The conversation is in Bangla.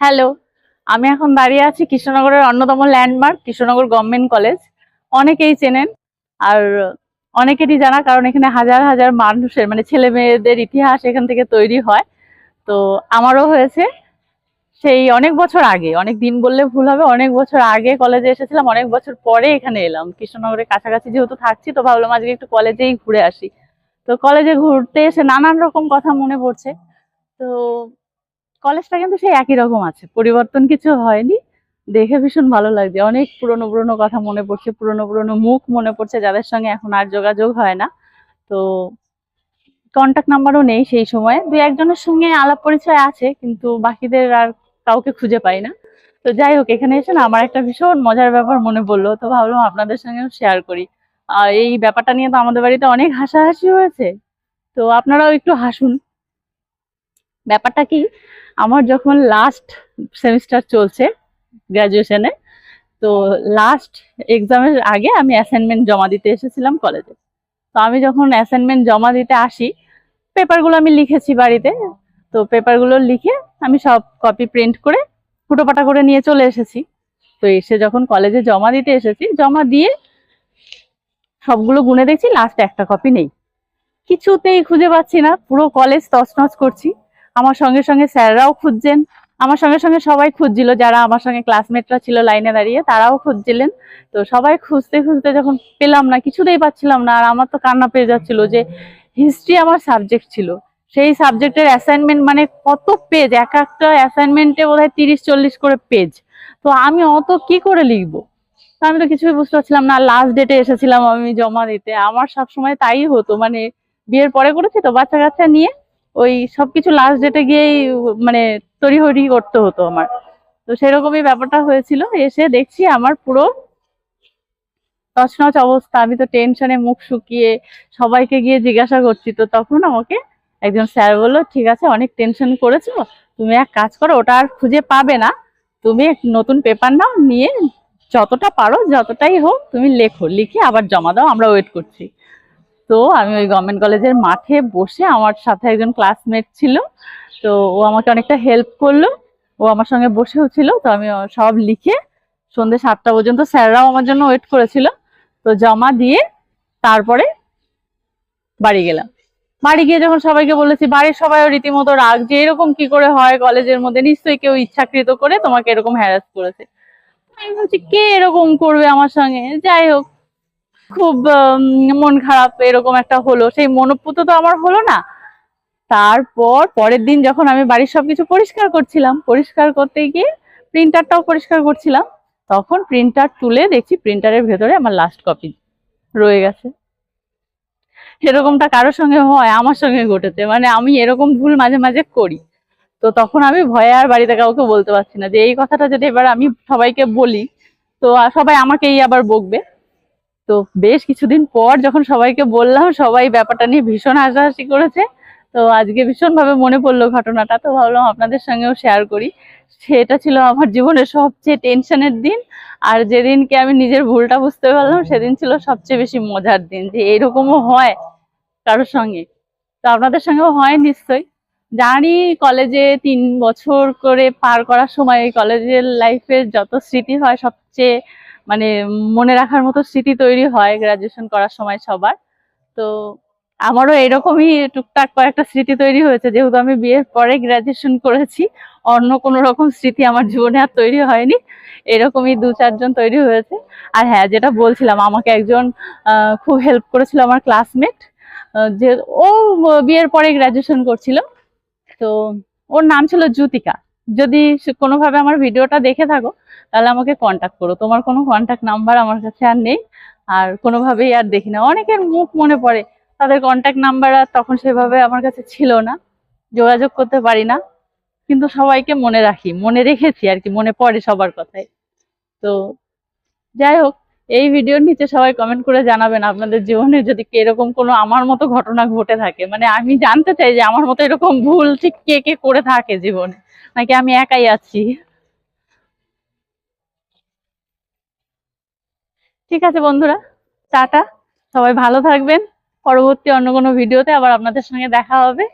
হ্যালো, আমি এখন দাঁড়িয়ে আছি কৃষ্ণনগরের অন্যতম ল্যান্ডমার্ক, কৃষ্ণনগর গভর্নমেন্ট কলেজ। অনেকেই চেনেন, আর অনেকেরই জানা, কারণ এখানে হাজার হাজার মানুষের মানে ছেলে মেয়েদের ইতিহাস এখান থেকে তৈরি হয়। তো আমারও হয়েছে সেই অনেক বছর আগে, অনেক দিন বললে ভুল হবে, অনেক বছর আগে কলেজে এসেছিলাম, অনেক বছর পরে এখানে এলাম। কৃষ্ণনগরের কাছাকাছি যেহেতু থাকছি, তো ভাবলাম আজকে একটু কলেজেই ঘুরে আসি। তো কলেজে ঘুরতে এসে নানান রকম কথা মনে পড়ছে। তো কলেজটা কিন্তু সেই একই রকম আছে। পরিবর্তন কিছু হয়নি। দেখে ভীষণ ভালো লাগছে। অনেক পুরনো পুরনো কথা মনে পড়ছে, পুরনো পুরনো মুখ মনে পড়ছে যাদের সঙ্গে এখন আর যোগাযোগ হয় না। তো কন্টাক্ট নাম্বারও নেই সেই সময়। দু একজনের সঙ্গে আলাপ পরিচয় আছে, কিন্তু বাকিদের আর কাউকে খুঁজে পাই না। তো যাই হোক, এখানে এসে না আমার একটা ভীষণ মজার ব্যাপার মনে পড়ল। তো ভাবলাম আপনাদের সঙ্গেও শেয়ার করি। আর এই ব্যাপারটা নিয়ে তো আমাদের বাড়িতে অনেক হাসাহাসি হয়েছে। তো আপনারাও একটু হাসুন। ব্যাপারটা কি, আমার যখন লাস্ট সেমিস্টার চলছে গ্র্যাজুয়েশনে তো লাস্ট এক্সামের আগে আমি অ্যাসাইনমেন্ট জমা দিতে এসেছিলাম কলেজে তো আমি যখন অ্যাসাইনমেন্ট জমা দিতে আসি পেপারগুলো আমি লিখেছি বাড়িতে, তো পেপারগুলো লিখে আমি সব কপি প্রিন্ট করে ফুটোপাটা করে নিয়ে চলে এসেছি। তো এসে যখন কলেজে জমা দিতে এসেছি, জমা দিয়ে সবগুলো গুনে দেখছি লাস্ট একটা কপি নেই। কিছুতেই খুঁজে পাচ্ছি না, পুরো কলেজ তছনছ করছি। আমার সঙ্গে সঙ্গে স্যাররাও খুঁজছেন। আমার সঙ্গে সঙ্গে সবাই খুঁজছিল, যারা আমার সঙ্গে ক্লাসমেটরা ছিল লাইনে দাঁড়িয়ে, তারাও খুঁজছিলেন। তো সবাই খুঁজতে খুঁজতে যখন পেলাম না, কিছুতেই পাচ্ছিলাম না, আর আমার তো কান্না পেয়ে যাচ্ছিল যে হিস্ট্রি আমার সাবজেক্ট ছিল। সেই সাবজেক্টের অ্যাসাইনমেন্ট মানে কত পেজ এক একটা অ্যাসাইনমেন্টে বোধ হয় তিরিশ, চল্লিশ করে পেজ তো আমি অত কি করে লিখব? তো আমি তো কিছুই বুঝতে পারছিলাম না লাস্ট ডেটে এসেছিলাম আমি জমা দিতে। আমার সবসময় তাই হতো মানে বিয়ের পরে করেছি তো বাচ্চা কাচ্চা নিয়ে। ওই সবকিছু লাস্ট ডেটে গিয়েই মানে তড়িহড়ি করতে হতো আমার। তো সেরকমই ব্যাপারটা হয়েছিল, এসে দেখছি আমার পুরো তছনছ অবস্থা। আমি তো টেনশনে মুখ শুকিয়ে সবাইকে গিয়ে জিজ্ঞাসা করছি, তো তখন আমাকে একজন স্যার বলল, ঠিক আছে, অনেক টেনশন করেছ। তুমি এক কাজ করো, ওটা আর খুঁজে পাবে না। তুমি এক নতুন পেপার নাও, নিয়ে যতটা পারো, যতটাই হোক, তুমি লেখো। লিখে আবার জমা দাও, আমরা ওয়েট করছি। তো আমি ওই গভর্নমেন্ট কলেজের মাঠে বসে আমার সাথে একজন ক্লাসমেট ছিল। তো ও আমাকে অনেকটা হেল্প করল। ও আমার সঙ্গে বসেও ছিল। তো আমি সব লিখে সন্ধ্যে সাতটা পর্যন্ত স্যাররাও আমার জন্য ওয়েট করেছিল। তো জমা দিয়ে তারপরে বাড়ি গেলাম। বাড়ি গিয়ে যখন সবাইকে বলেছি, বাড়ির সবাইও রীতিমতো রাগ যে এরকম কি করে হয় কলেজের মধ্যে? নিশ্চয়ই কেউ ইচ্ছাকৃত করে তোমাকে এরকম হ্যারাস করেছে। আমি বলছি কে এরকম করবে আমার সঙ্গে? যাই হোক খুব মন খারাপ এরকম একটা হলো। সেই মনোপুত তো আমার হলো না। তারপর পরের দিন যখন আমি বাড়ির সবকিছু পরিষ্কার করছিলাম, পরিষ্কার করতে গিয়ে প্রিন্টারটাও পরিষ্কার করছিলাম, তখন প্রিন্টার তুলে দেখছি প্রিন্টারের ভেতরে আমার লাস্ট কপি রয়ে গেছে। এরকমটা কারোর সঙ্গে হয়, আমার সঙ্গে ঘটেছে। মানে আমি এরকম ভুল মাঝে মাঝে করি। তো তখন আমি ভয়ে আর বাড়িতে কাউকে বলতে পারছি না যে, এই কথাটা যদি এবার আমি সবাইকে বলি, তো সবাই আমাকেই আবার বকবে। তো বেশ কিছুদিন পর যখন সবাইকে বললাম, সবাই ব্যাপারটা নিয়ে ভীষণ হাসাহাসি করেছে। তো আজকে ভীষণ ভাবে মনে পড়ল ঘটনাটা, তো ভাবলাম আপনাদের সঙ্গেও শেয়ার করি। সেটা ছিল আমার জীবনের সবচেয়ে টেনশনের দিন, আর যেদিনকে আমি নিজের ভুলটা বুঝতে পারলাম, সেদিন ছিল সবচেয়ে বেশি মজার দিন, যে এরকমও হয় কারোর সঙ্গে। তো আপনাদের সঙ্গেও হয় নিশ্চয়ই। জানি কলেজে তিন বছর করে পার করার সময় কলেজের লাইফের যত স্মৃতি হয়, সবচেয়ে মানে মনে রাখার মতো স্মৃতি তৈরি হয় গ্রাজুয়েশন করার সময় সবার। তো আমারও এরকমই টুকটাক কয়েকটা স্মৃতি তৈরি হয়েছে। যেহেতু আমি বিয়ের পরে গ্রাজুয়েশন করেছি, অন্য কোনো রকম স্মৃতি আমার জীবনে আর তৈরি হয়নি। এরকমই দু চারজন তৈরি হয়েছে। আর হ্যাঁ যেটা বলছিলাম, আমাকে একজন খুব হেল্প করেছিল আমার ক্লাসমেট যে ও বিয়ের পরে গ্রাজুয়েশন করছিল। তো ওর নাম ছিল জ্যোতিকা যদি কোনোভাবে আমার ভিডিওটা দেখে থাকো, তাহলে আমাকে কন্ট্যাক্ট করো। তোমার কোনো কন্ট্যাক্ট নাম্বার আমার কাছে আর নেই, আর কোনোভাবেই আর দেখি না। অনেকের মুখ মনে পড়ে, তাদের কন্ট্যাক্ট নাম্বার আর তখন সেভাবে আমার কাছে ছিল না, যোগাযোগ করতে পারি না। কিন্তু সবাইকে মনে রাখি, মনে রেখেছি আর কি, মনে পড়ে সবার কথাই। তো যাই হোক এই ভিডিওর নিচে সবাই কমেন্ট করে জানাবেন আপনাদের জীবনে যদি এরকম কোনো আমার মতো ঘটনা ঘটে থাকে। মানে আমি জানতে চাই যে আমার মতো এরকম ভুল ঠিক কে কে করে থাকে জীবনে। নাকি আমি একাই আছি? ঠিক আছে বন্ধুরা, টাটা। সবাই ভালো থাকবেন। পরবর্তী অন্য কোনো ভিডিওতে আবার আপনাদের সঙ্গে দেখা হবে।